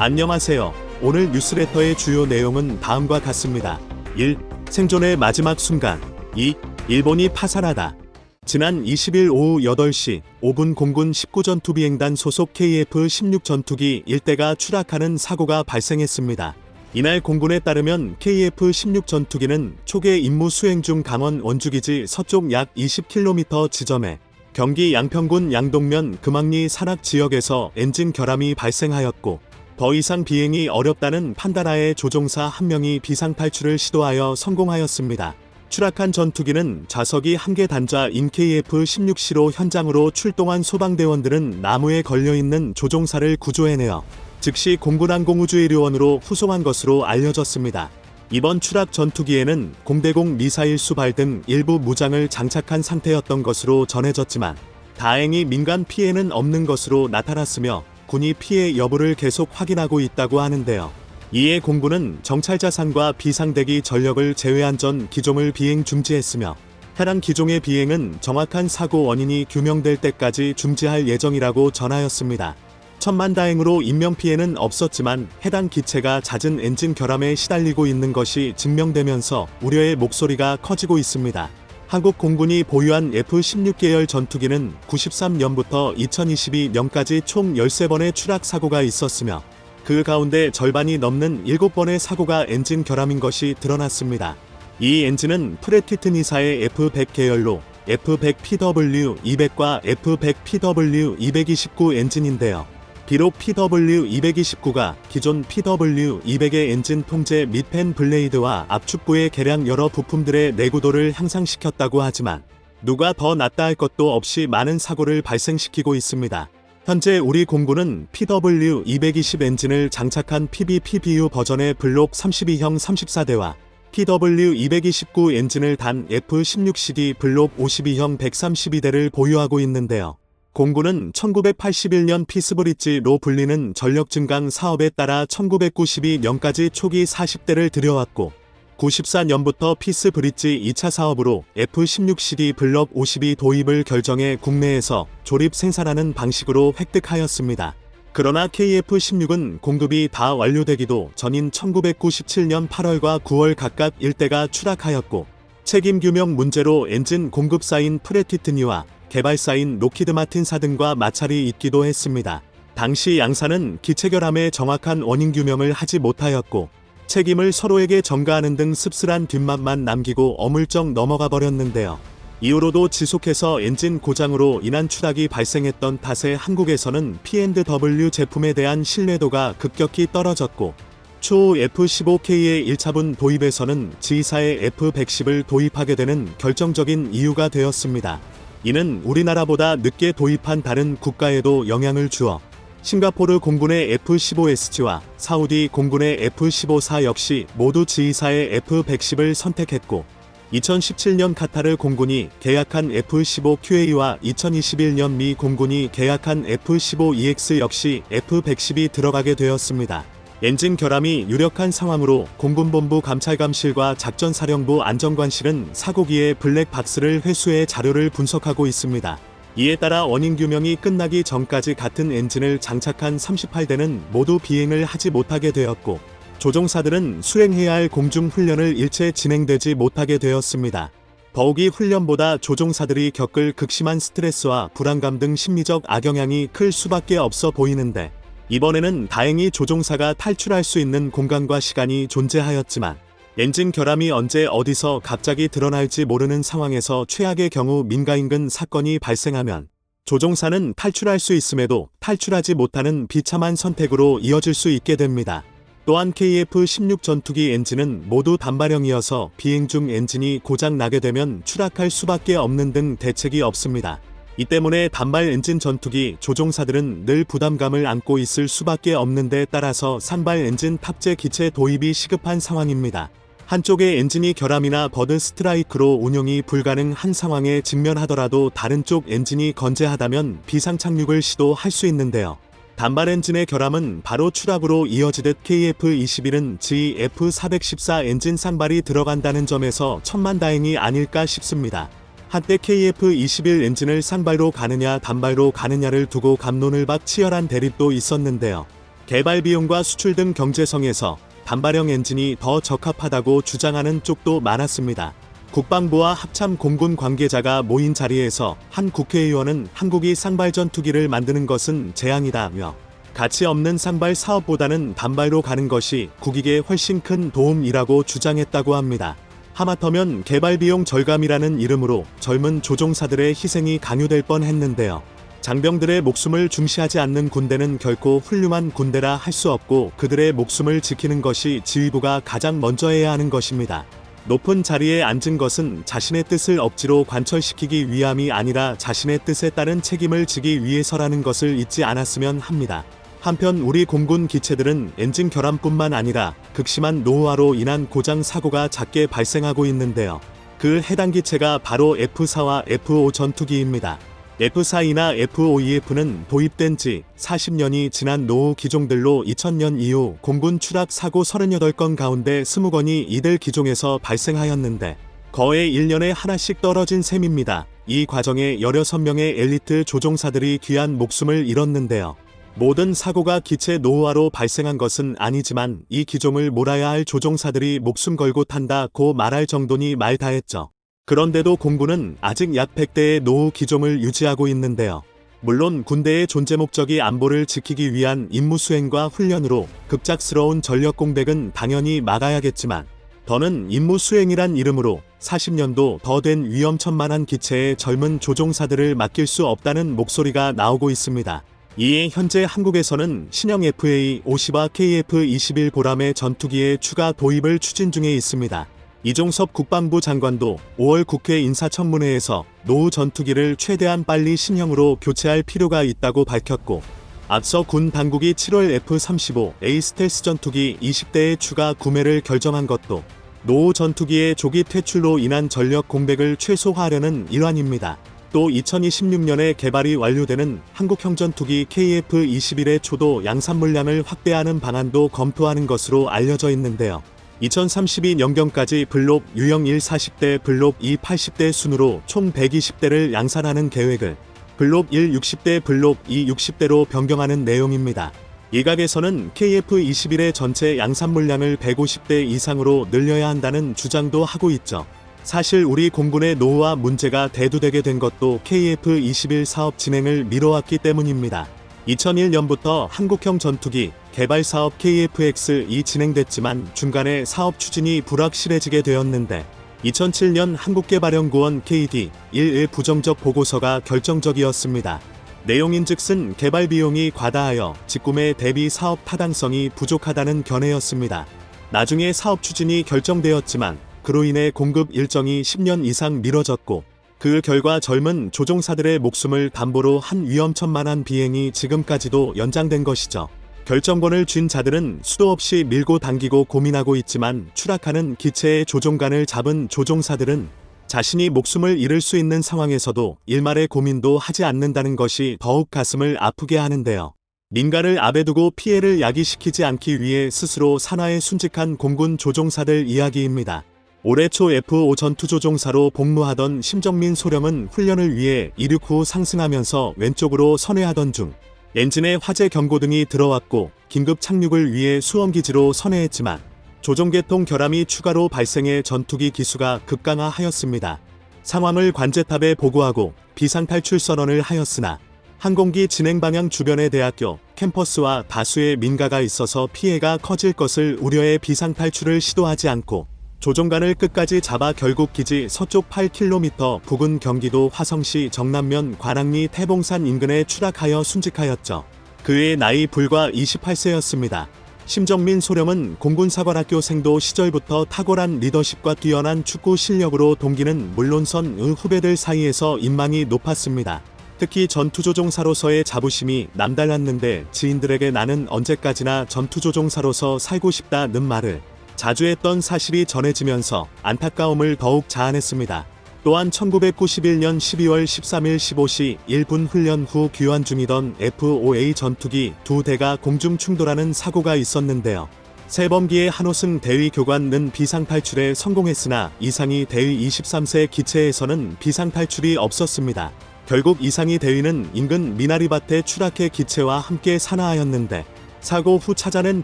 안녕하세요. 오늘 뉴스레터의 주요 내용은 다음과 같습니다. 1. 생존의 마지막 순간. 2. 일본이 파산하다. 지난 20일 오후 8시 5분 공군 19전투 비행단 소속 KF-16 전투기 1대가 추락하는 사고가 발생했습니다. 이날 공군에 따르면 KF-16 전투기는 초계 임무 수행 중 강원 원주기지 서쪽 약 20km 지점에 경기 양평군 양동면 금왕리 산악 지역에서 엔진 결함이 발생하였고 더 이상 비행이 어렵다는 판단하에 조종사 한 명이 비상 탈출을 시도하여 성공하였습니다. 추락한 전투기는 좌석이 한 개 단자 인 KF-16C로 현장으로 출동한 소방대원들은 나무에 걸려있는 조종사를 구조해내어 즉시 공군항공우주의료원으로 후송한 것으로 알려졌습니다. 이번 추락 전투기에는 공대공 미사일 수발 등 일부 무장을 장착한 상태였던 것으로 전해졌지만 다행히 민간 피해는 없는 것으로 나타났으며 군이 피해 여부를 계속 확인하고 있다고 하는데요. 이에 공군은 정찰자산과 비상대기 전력을 제외한 전 기종을 비행 중지했으며 해당 기종의 비행은 정확한 사고 원인이 규명될 때까지 중지할 예정이라고 전하였습니다. 천만 다행으로 인명피해는 없었지만 해당 기체가 잦은 엔진 결함에 시달리고 있는 것이 증명되면서 우려의 목소리가 커지고 있습니다. 한국 공군이 보유한 F-16 계열 전투기는 93년부터 2022년까지 총 13번의 추락 사고가 있었으며 그 가운데 절반이 넘는 7번의 사고가 엔진 결함인 것이 드러났습니다. 이 엔진은 프레티트니사의 F100 계열로 F100PW200과 F100PW229 엔진인데요. 비록 PW229가 기존 PW200의 엔진 통제 및 팬 블레이드와 압축부의 개량 여러 부품들의 내구도를 향상시켰다고 하지만 누가 더 낫다 할 것도 없이 많은 사고를 발생시키고 있습니다. 현재 우리 공군은 PW220 엔진을 장착한 PBPBU 버전의 블록 32형 34대와 PW229 엔진을 단 F16CD 블록 52형 132대를 보유하고 있는데요. 공군은 1981년 피스브릿지로 불리는 전력 증강 사업에 따라 1992년까지 초기 40대를 들여왔고 94년부터 피스브릿지 2차 사업으로 F16CD 블럭 52 도입을 결정해 국내에서 조립 생산하는 방식으로 획득하였습니다. 그러나 KF16은 공급이 다 완료되기도 전인 1997년 8월과 9월 각각 일대가 추락하였고 책임 규명 문제로 엔진 공급사인 프레티트니와 개발사인 로키드 마틴사 등과 마찰이 있기도 했습니다. 당시 양사는 기체 결함의 정확한 원인 규명을 하지 못하였고 책임을 서로에게 전가하는 등 씁쓸한 뒷맛만 남기고 어물쩍 넘어가 버렸는데요. 이후로도 지속해서 엔진 고장으로 인한 추락이 발생했던 탓에 한국에서는 P&W 제품에 대한 신뢰도가 급격히 떨어졌고 추후 F-15K의 1차분 도입에서는 G사의 F-110을 도입하게 되는 결정적인 이유가 되었습니다. 이는 우리나라보다 늦게 도입한 다른 국가에도 영향을 주어 싱가포르 공군의 F-15SG와 사우디 공군의 F-15사 역시 모두 G사의 F-110을 선택했고 2017년 카타르 공군이 계약한 F-15QA와 2021년 미 공군이 계약한 F-15EX 역시 F-110이 들어가게 되었습니다. 엔진 결함이 유력한 상황으로 공군본부 감찰감실과 작전사령부 안전관실은 사고기의 블랙박스를 회수해 자료를 분석하고 있습니다. 이에 따라 원인 규명이 끝나기 전까지 같은 엔진을 장착한 38대는 모두 비행을 하지 못하게 되었고 조종사들은 수행해야 할 공중 훈련을 일체 진행되지 못하게 되었습니다. 더욱이 훈련보다 조종사들이 겪을 극심한 스트레스와 불안감 등 심리적 악영향이 클 수밖에 없어 보이는데 이번에는 다행히 조종사가 탈출할 수 있는 공간과 시간이 존재하였지만 엔진 결함이 언제 어디서 갑자기 드러날지 모르는 상황에서 최악의 경우 민가인근 사건이 발생하면 조종사는 탈출할 수 있음에도 탈출하지 못하는 비참한 선택으로 이어질 수 있게 됩니다. 또한 KF-16 전투기 엔진은 모두 단발형이어서 비행 중 엔진이 고장 나게 되면 추락할 수밖에 없는 등 대책이 없습니다. 이 때문에 단발 엔진 전투기 조종사들은 늘 부담감을 안고 있을 수밖에 없는 데 따라서 산발 엔진 탑재 기체 도입이 시급한 상황입니다. 한쪽의 엔진이 결함이나 버드 스트라이크로 운용이 불가능한 상황에 직면하더라도 다른 쪽 엔진이 건재하다면 비상 착륙을 시도할 수 있는데요. 단발 엔진의 결함은 바로 추락으로 이어지듯 KF-21은 GF-414 엔진 상발이 들어간다는 점에서 천만다행이 아닐까 싶습니다. 한때 KF-21 엔진을 상발로 가느냐 단발로 가느냐를 두고 감론을 박 치열한 대립도 있었는데요. 개발 비용과 수출 등 경제성에서 단발형 엔진이 더 적합하다고 주장하는 쪽도 많았습니다. 국방부와 합참 공군 관계자가 모인 자리에서 한 국회의원은 한국이 쌍발 전투기를 만드는 것은 재앙이다며 가치 없는 쌍발 사업보다는 단발로 가는 것이 국익에 훨씬 큰 도움이라고 주장했다고 합니다. 하마터면 개발 비용 절감이라는 이름으로 젊은 조종사들의 희생이 강요될 뻔 했는데요. 장병들의 목숨을 중시하지 않는 군대는 결코 훌륭한 군대라 할 수 없고 그들의 목숨을 지키는 것이 지휘부가 가장 먼저 해야 하는 것입니다. 높은 자리에 앉은 것은 자신의 뜻을 억지로 관철시키기 위함이 아니라 자신의 뜻에 따른 책임을 지기 위해서라는 것을 잊지 않았으면 합니다. 한편 우리 공군 기체들은 엔진 결함뿐만 아니라 극심한 노후화로 인한 고장 사고가 잦게 발생하고 있는데요. 그 해당 기체가 바로 F4와 F5 전투기입니다. F4E나 F5EF는 도입된 지 40년이 지난 노후 기종들로 2000년 이후 공군 추락 사고 38건 가운데 20건이 이들 기종에서 발생하였는데 거의 1년에 하나씩 떨어진 셈입니다. 이 과정에 16명의 엘리트 조종사들이 귀한 목숨을 잃었는데요. 모든 사고가 기체 노후화로 발생한 것은 아니지만 이 기종을 몰아야 할 조종사들이 목숨 걸고 탄다고 말할 정도니 말 다했죠. 그런데도 공군은 아직 약 100대의 노후 기종을 유지하고 있는데요. 물론 군대의 존재 목적이 안보를 지키기 위한 임무 수행과 훈련으로 급작스러운 전력 공백은 당연히 막아야겠지만 더는 임무 수행이란 이름으로 40년도 더 된 위험천만한 기체에 젊은 조종사들을 맡길 수 없다는 목소리가 나오고 있습니다. 이에 현재 한국에서는 신형 FA-50와 KF-21 보람의 전투기의 추가 도입을 추진 중에 있습니다. 이종섭 국방부 장관도 5월 국회 인사청문회에서 노후 전투기를 최대한 빨리 신형으로 교체할 필요가 있다고 밝혔고 앞서 군 당국이 7월 F-35A 스텔스 전투기 20대의 추가 구매를 결정한 것도 노후 전투기의 조기 퇴출로 인한 전력 공백을 최소화하려는 일환입니다. 또 2026년에 개발이 완료되는 한국형 전투기 KF-21의 초도 양산 물량을 확대하는 방안도 검토하는 것으로 알려져 있는데요. 2032년경까지 블록 유형 1 40대, 블록 2 80대 순으로 총 120대를 양산하는 계획을 블록 1 60대, 블록 2 60대로 변경하는 내용입니다. 일각에서는 KF-21의 전체 양산 물량을 150대 이상으로 늘려야 한다는 주장도 하고 있죠. 사실 우리 공군의 노후화 문제가 대두되게 된 것도 KF-21 사업 진행을 미뤄왔기 때문입니다. 2001년부터 한국형 전투기 개발 사업 KFX-이 진행됐지만 중간에 사업 추진이 불확실해지게 되었는데 2007년 한국개발연구원 KD-11 부정적 보고서가 결정적이었습니다. 내용인즉슨 개발 비용이 과다하여 직구매 대비 사업 타당성이 부족하다는 견해였습니다. 나중에 사업 추진이 결정되었지만 그로 인해 공급 일정이 10년 이상 미뤄졌고 그 결과 젊은 조종사들의 목숨을 담보로 한 위험천만한 비행이 지금까지도 연장된 것이죠. 결정권을 쥔 자들은 수도 없이 밀고 당기고 고민하고 있지만 추락하는 기체의 조종관을 잡은 조종사들은 자신이 목숨을 잃을 수 있는 상황에서도 일말의 고민도 하지 않는다는 것이 더욱 가슴을 아프게 하는데요. 민가를 앞에 두고 피해를 야기시키지 않기 위해 스스로 산하에 순직한 공군 조종사들 이야기입니다. 올해 초 F5 전투조종사로 복무하던 심정민 소령은 훈련을 위해 이륙 후 상승하면서 왼쪽으로 선회하던 중 엔진에 화재 경고등이 들어왔고 긴급 착륙을 위해 수험기지로 선회했지만 조종계통 결함이 추가로 발생해 전투기 기수가 급강하하였습니다. 상황을 관제탑에 보고하고 비상탈출 선언을 하였으나 항공기 진행 방향 주변의 대학교 캠퍼스와 다수의 민가가 있어서 피해가 커질 것을 우려해 비상탈출을 시도하지 않고 조종관을 끝까지 잡아 결국 기지 서쪽 8km 부근 경기도 화성시 정남면 관악리 태봉산 인근에 추락하여 순직하였죠. 그의 나이 불과 28세였습니다. 심정민 소령은 공군사관학교 생도 시절부터 탁월한 리더십과 뛰어난 축구 실력으로 동기는 물론선 의 후배들 사이에서 인망이 높았습니다. 특히 전투조종사로서의 자부심이 남달랐는데 지인들에게 나는 언제까지나 전투조종사로서 살고 싶다는 말을 자주 했던 사실이 전해지면서 안타까움을 더욱 자아냈습니다. 또한 1991년 12월 13일 15시 1분 훈련 후 귀환 중이던 F-5A 전투기 두 대가 공중 충돌하는 사고가 있었는데요. 세범기의 한호승 대위 교관은 비상 탈출에 성공했으나 이상희 대위 23세 기체에서는 비상 탈출이 없었습니다. 결국 이상희 대위는 인근 미나리밭에 추락해 기체와 함께 산화하였는데 사고 후 찾아낸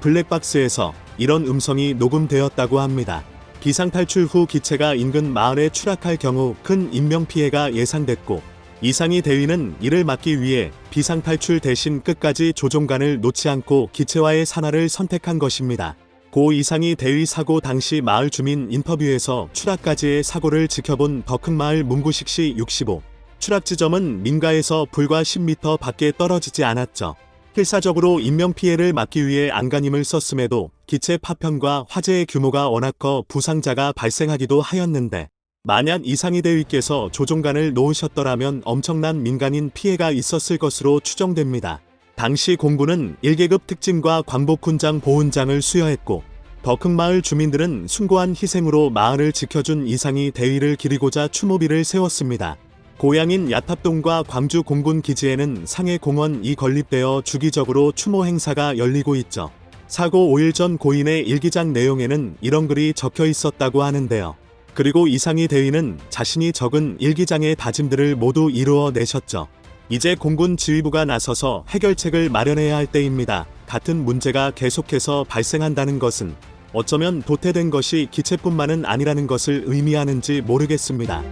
블랙박스에서 이런 음성이 녹음되었다고 합니다. 기상 탈출 후 기체가 인근 마을에 추락할 경우 큰 인명 피해가 예상됐고 이상희 대위는 이를 막기 위해 비상 탈출 대신 끝까지 조종간을 놓지 않고 기체와의 산화를 선택한 것입니다. 고 이상희 대위 사고 당시 마을 주민 인터뷰에서 추락까지의 사고를 지켜본 덕흥마을 문구식 시 65. 추락 지점은 민가에서 불과 10m 밖에 떨어지지 않았죠. 필사적으로 인명피해를 막기 위해 안간힘을 썼음에도 기체 파편과 화재의 규모가 워낙 커 부상자가 발생하기도 하였는데 만약 이상희 대위께서 조종간을 놓으셨더라면 엄청난 민간인 피해가 있었을 것으로 추정됩니다. 당시 공군은 1계급 특진과 광복훈장 보훈장을 수여했고 덕흥마을 주민들은 숭고한 희생으로 마을을 지켜준 이상희 대위를 기리고자 추모비를 세웠습니다. 고향인 야탑동과 광주 공군 기지에는 상해 공원이 건립되어 주기적으로 추모 행사가 열리고 있죠. 사고 5일 전 고인의 일기장 내용에는 이런 글이 적혀 있었다고 하는데요. 그리고 이상희 대위는 자신이 적은 일기장의 다짐들을 모두 이루어 내셨죠. 이제 공군 지휘부가 나서서 해결책을 마련해야 할 때입니다. 같은 문제가 계속해서 발생한다는 것은 어쩌면 도태된 것이 기체뿐만은 아니라는 것을 의미하는지 모르겠습니다.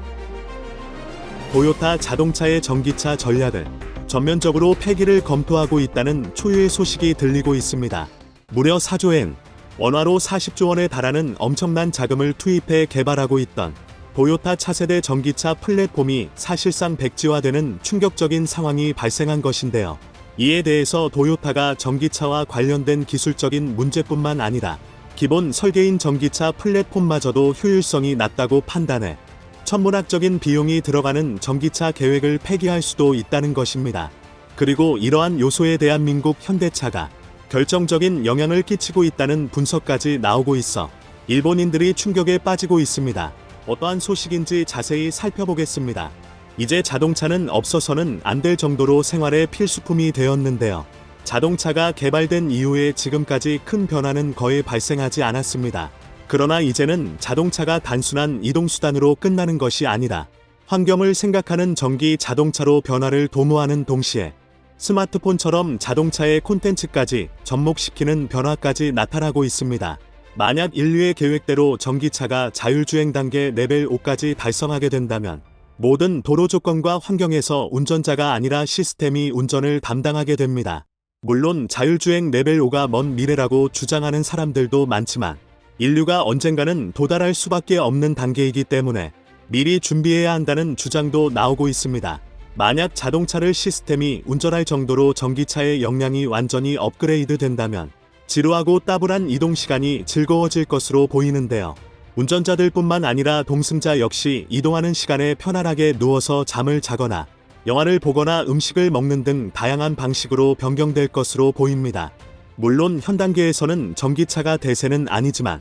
도요타 자동차의 전기차 전략을 전면적으로 폐기를 검토하고 있다는 초유의 소식이 들리고 있습니다. 무려 4조엔 원화로 40조 원에 달하는 엄청난 자금을 투입해 개발하고 있던 도요타 차세대 전기차 플랫폼이 사실상 백지화되는 충격적인 상황이 발생한 것인데요. 이에 대해서 도요타가 전기차와 관련된 기술적인 문제뿐만 아니라 기본 설계인 전기차 플랫폼마저도 효율성이 낮다고 판단해 천문학적인 비용이 들어가는 전기차 계획을 폐기할 수도 있다는 것입니다. 그리고 이러한 요소에 대한민국 현대차가 결정적인 영향을 끼치고 있다는 분석까지 나오고 있어 일본인들이 충격에 빠지고 있습니다. 어떠한 소식인지 자세히 살펴보겠습니다. 이제 자동차는 없어서는 안 될 정도로 생활의 필수품이 되었는데요. 자동차가 개발된 이후에 지금까지 큰 변화는 거의 발생하지 않았습니다. 그러나 이제는 자동차가 단순한 이동수단으로 끝나는 것이 아니라 환경을 생각하는 전기 자동차로 변화를 도모하는 동시에 스마트폰처럼 자동차의 콘텐츠까지 접목시키는 변화까지 나타나고 있습니다. 만약 인류의 계획대로 전기차가 자율주행 단계 레벨 5까지 달성하게 된다면 모든 도로 조건과 환경에서 운전자가 아니라 시스템이 운전을 담당하게 됩니다. 물론 자율주행 레벨 5가 먼 미래라고 주장하는 사람들도 많지만 인류가 언젠가는 도달할 수밖에 없는 단계이기 때문에 미리 준비해야 한다는 주장도 나오고 있습니다. 만약 자동차를 시스템이 운전할 정도로 전기차의 역량이 완전히 업그레이드 된다면 지루하고 따분한 이동 시간이 즐거워질 것으로 보이는데요. 운전자들뿐만 아니라 동승자 역시 이동하는 시간에 편안하게 누워서 잠을 자거나 영화를 보거나 음식을 먹는 등 다양한 방식으로 변경될 것으로 보입니다. 물론 현 단계에서는 전기차가 대세는 아니지만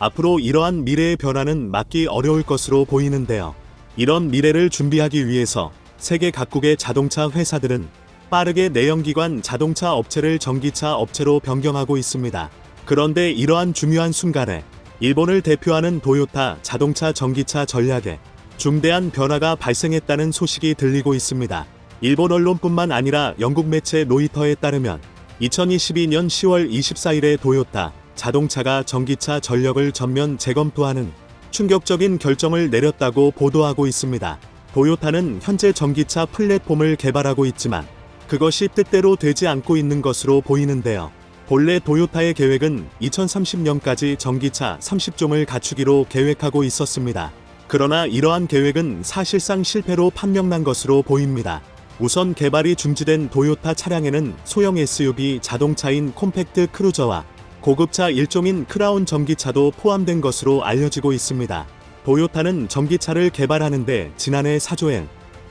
앞으로 이러한 미래의 변화는 막기 어려울 것으로 보이는데요. 이런 미래를 준비하기 위해서 세계 각국의 자동차 회사들은 빠르게 내연기관 자동차 업체를 전기차 업체로 변경하고 있습니다. 그런데 이러한 중요한 순간에 일본을 대표하는 도요타 자동차 전기차 전략에 중대한 변화가 발생했다는 소식이 들리고 있습니다. 일본 언론뿐만 아니라 영국 매체 로이터에 따르면 2022년 10월 24일에 도요타 자동차가 전기차 전력을 전면 재검토하는 충격적인 결정을 내렸다고 보도하고 있습니다. 도요타는 현재 전기차 플랫폼을 개발하고 있지만 그것이 뜻대로 되지 않고 있는 것으로 보이는데요. 본래 도요타의 계획은 2030년까지 전기차 30종을 갖추기로 계획하고 있었습니다. 그러나 이러한 계획은 사실상 실패로 판명난 것으로 보입니다. 우선 개발이 중지된 도요타 차량에는 소형 SUV 자동차인 콤팩트 크루저와 고급차 일종인 크라운 전기차도 포함된 것으로 알려지고 있습니다. 도요타는 전기차를 개발하는데 지난해 4조엔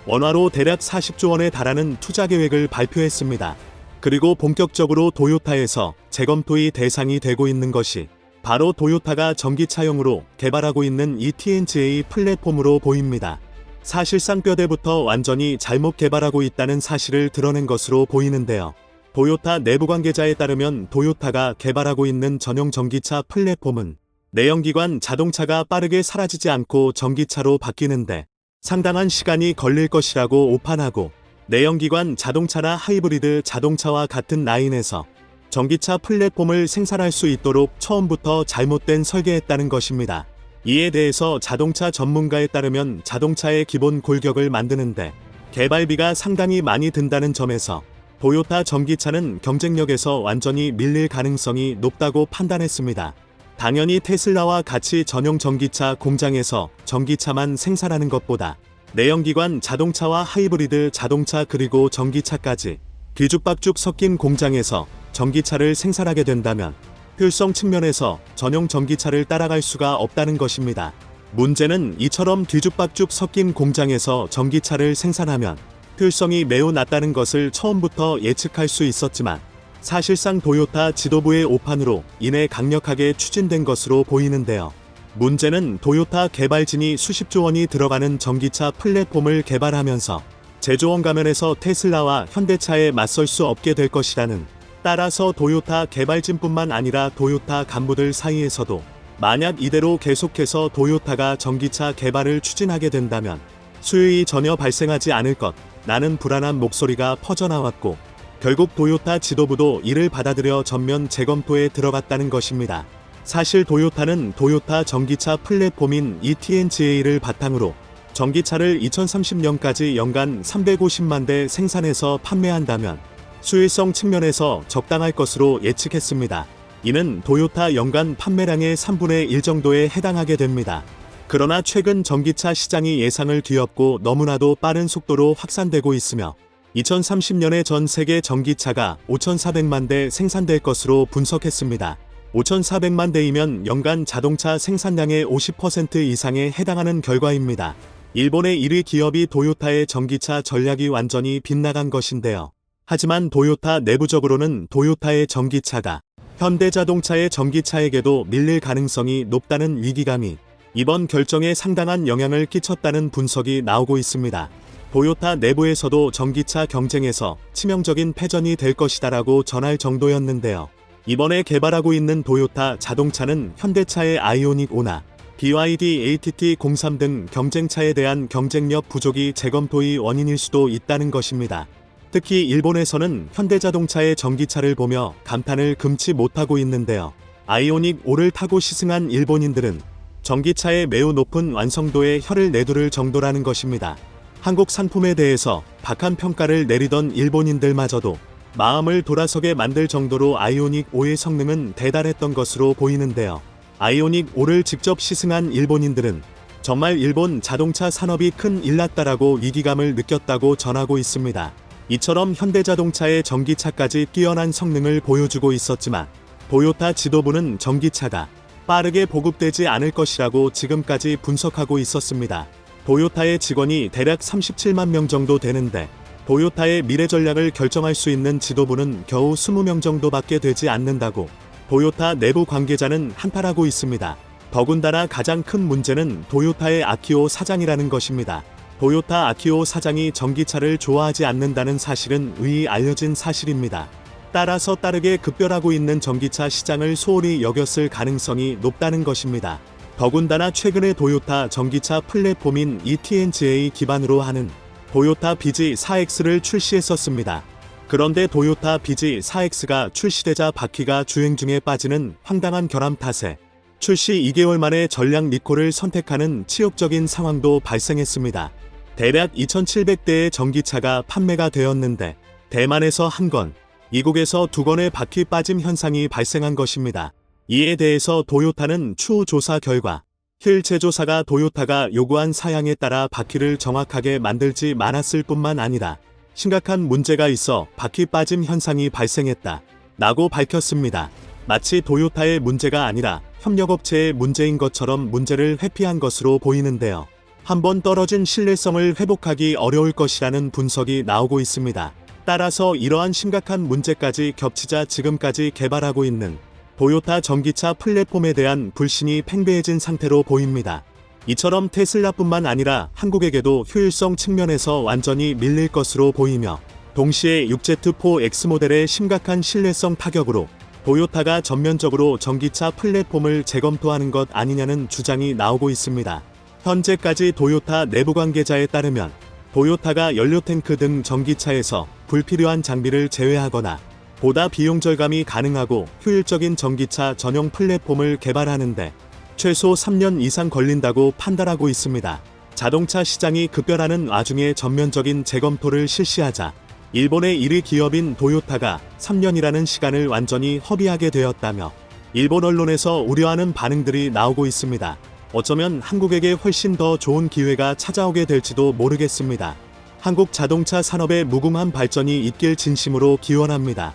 원화로 대략 40조 원에 달하는 투자 계획을 발표했습니다. 그리고 본격적으로 도요타에서 재검토의 대상이 되고 있는 것이 바로 도요타가 전기차용으로 개발하고 있는 이 TNGA 플랫폼으로 보입니다. 사실상 뼈대부터 완전히 잘못 개발하고 있다는 사실을 드러낸 것으로 보이는데요. 도요타 내부 관계자에 따르면 도요타가 개발하고 있는 전용 전기차 플랫폼은 내연기관 자동차가 빠르게 사라지지 않고 전기차로 바뀌는데 상당한 시간이 걸릴 것이라고 오판하고 내연기관 자동차나 하이브리드 자동차와 같은 라인에서 전기차 플랫폼을 생산할 수 있도록 처음부터 잘못된 설계했다는 것입니다. 이에 대해서 자동차 전문가에 따르면 자동차의 기본 골격을 만드는데 개발비가 상당히 많이 든다는 점에서 도요타 전기차는 경쟁력에서 완전히 밀릴 가능성이 높다고 판단했습니다. 당연히 테슬라와 같이 전용 전기차 공장에서 전기차만 생산하는 것보다 내연기관 자동차와 하이브리드 자동차 그리고 전기차까지 뒤죽박죽 섞인 공장에서 전기차를 생산하게 된다면 효율성 측면에서 전용 전기차를 따라갈 수가 없다는 것입니다. 문제는 이처럼 뒤죽박죽 섞인 공장에서 전기차를 생산하면 효율성이 매우 낮다는 것을 처음부터 예측할 수 있었지만 사실상 도요타 지도부의 오판으로 인해 강력하게 추진된 것으로 보이는데요. 문제는 도요타 개발진이 수십조 원이 들어가는 전기차 플랫폼을 개발하면서 제조원 가면에서 테슬라와 현대차에 맞설 수 없게 될 것이라는 따라서 도요타 개발진뿐만 아니라 도요타 간부들 사이에서도 만약 이대로 계속해서 도요타가 전기차 개발을 추진하게 된다면 수요이 전혀 발생하지 않을 것 나는 불안한 목소리가 퍼져나왔고 결국 도요타 지도부도 이를 받아들여 전면 재검토에 들어갔다는 것입니다. 사실 도요타는 도요타 전기차 플랫폼인 ETNGA를 바탕으로 전기차를 2030년까지 연간 350만 대 생산해서 판매한다면 수익성 측면에서 적당할 것으로 예측했습니다. 이는 도요타 연간 판매량의 3분의 1 정도에 해당하게 됩니다. 그러나 최근 전기차 시장이 예상을 뒤엎고 너무나도 빠른 속도로 확산되고 있으며 2030년에 전 세계 전기차가 5,400만 대 생산될 것으로 분석했습니다. 5,400만 대이면 연간 자동차 생산량의 50% 이상에 해당하는 결과입니다. 일본의 1위 기업이 도요타의 전기차 전략이 완전히 빗나간 것인데요. 하지만 도요타 내부적으로는 도요타의 전기차가 현대자동차의 전기차에게도 밀릴 가능성이 높다는 위기감이 이번 결정에 상당한 영향을 끼쳤다는 분석이 나오고 있습니다. 도요타 내부에서도 전기차 경쟁에서 치명적인 패전이 될 것이다라고 전할 정도였는데요. 이번에 개발하고 있는 도요타 자동차는 현대차의 아이오닉 5나 BYD ATT 03 등 경쟁차에 대한 경쟁력 부족이 재검토의 원인일 수도 있다는 것입니다. 특히 일본에서는 현대자동차의 전기차를 보며 감탄을 금치 못하고 있는데요. 아이오닉 5를 타고 시승한 일본인들은 전기차의 매우 높은 완성도에 혀를 내두를 정도라는 것입니다. 한국 상품에 대해서 박한 평가를 내리던 일본인들마저도 마음을 돌아서게 만들 정도로 아이오닉 5의 성능은 대단했던 것으로 보이는데요. 아이오닉 5를 직접 시승한 일본인들은 정말 일본 자동차 산업이 큰 일났다라고 위기감을 느꼈다고 전하고 있습니다. 이처럼 현대자동차의 전기차까지 뛰어난 성능을 보여주고 있었지만 도요타 지도부는 전기차가 빠르게 보급되지 않을 것이라고 지금까지 분석하고 있었습니다. 도요타의 직원이 대략 37만 명 정도 되는데 도요타의 미래 전략을 결정할 수 있는 지도부는 겨우 20명 정도밖에 되지 않는다고 도요타 내부 관계자는 한탄하고 있습니다. 더군다나 가장 큰 문제는 도요타의 아키오 사장이라는 것입니다. 도요타 아키오 사장이 전기차를 좋아하지 않는다는 사실은 의히 알려진 사실입니다. 따라서 따르게 급변하고 있는 전기차 시장을 소홀히 여겼을 가능성이 높다는 것입니다. 더군다나 최근에 도요타 전기차 플랫폼인 ETNGA 기반으로 하는 도요타 BG4X를 출시했었습니다. 그런데 도요타 BG4X가 출시되자 바퀴가 주행 중에 빠지는 황당한 결함 탓에 출시 2개월 만에 전량 리콜을 선택하는 치욕적인 상황도 발생했습니다. 대략 2,700대의 전기차가 판매가 되었는데 대만에서 한 건, 이국에서 두 건의 바퀴 빠짐 현상이 발생한 것입니다. 이에 대해서 도요타는 추후 조사 결과 힐 제조사가 도요타가 요구한 사양에 따라 바퀴를 정확하게 만들지 않았을 뿐만 아니라 심각한 문제가 있어 바퀴 빠짐 현상이 발생했다. 라고 밝혔습니다. 마치 도요타의 문제가 아니라 협력업체의 문제인 것처럼 문제를 회피한 것으로 보이는데요. 한번 떨어진 신뢰성을 회복하기 어려울 것이라는 분석이 나오고 있습니다. 따라서 이러한 심각한 문제까지 겹치자 지금까지 개발하고 있는 도요타 전기차 플랫폼에 대한 불신이 팽배해진 상태로 보입니다. 이처럼 테슬라뿐만 아니라 한국에게도 효율성 측면에서 완전히 밀릴 것으로 보이며 동시에 6Z4 X 모델의 심각한 신뢰성 타격으로 도요타가 전면적으로 전기차 플랫폼을 재검토하는 것 아니냐는 주장이 나오고 있습니다. 현재까지 도요타 내부 관계자에 따르면 도요타가 연료탱크 등 전기차에서 불필요한 장비를 제외하거나 보다 비용 절감이 가능하고 효율적인 전기차 전용 플랫폼을 개발하는데 최소 3년 이상 걸린다고 판단하고 있습니다. 자동차 시장이 급변하는 와중에 전면적인 재검토를 실시하자 일본의 1위 기업인 도요타가 3년이라는 시간을 완전히 허비하게 되었다며 일본 언론에서 우려하는 반응들이 나오고 있습니다. 어쩌면 한국에게 훨씬 더 좋은 기회가 찾아오게 될지도 모르겠습니다. 한국 자동차 산업의 무궁한 발전이 있길 진심으로 기원합니다.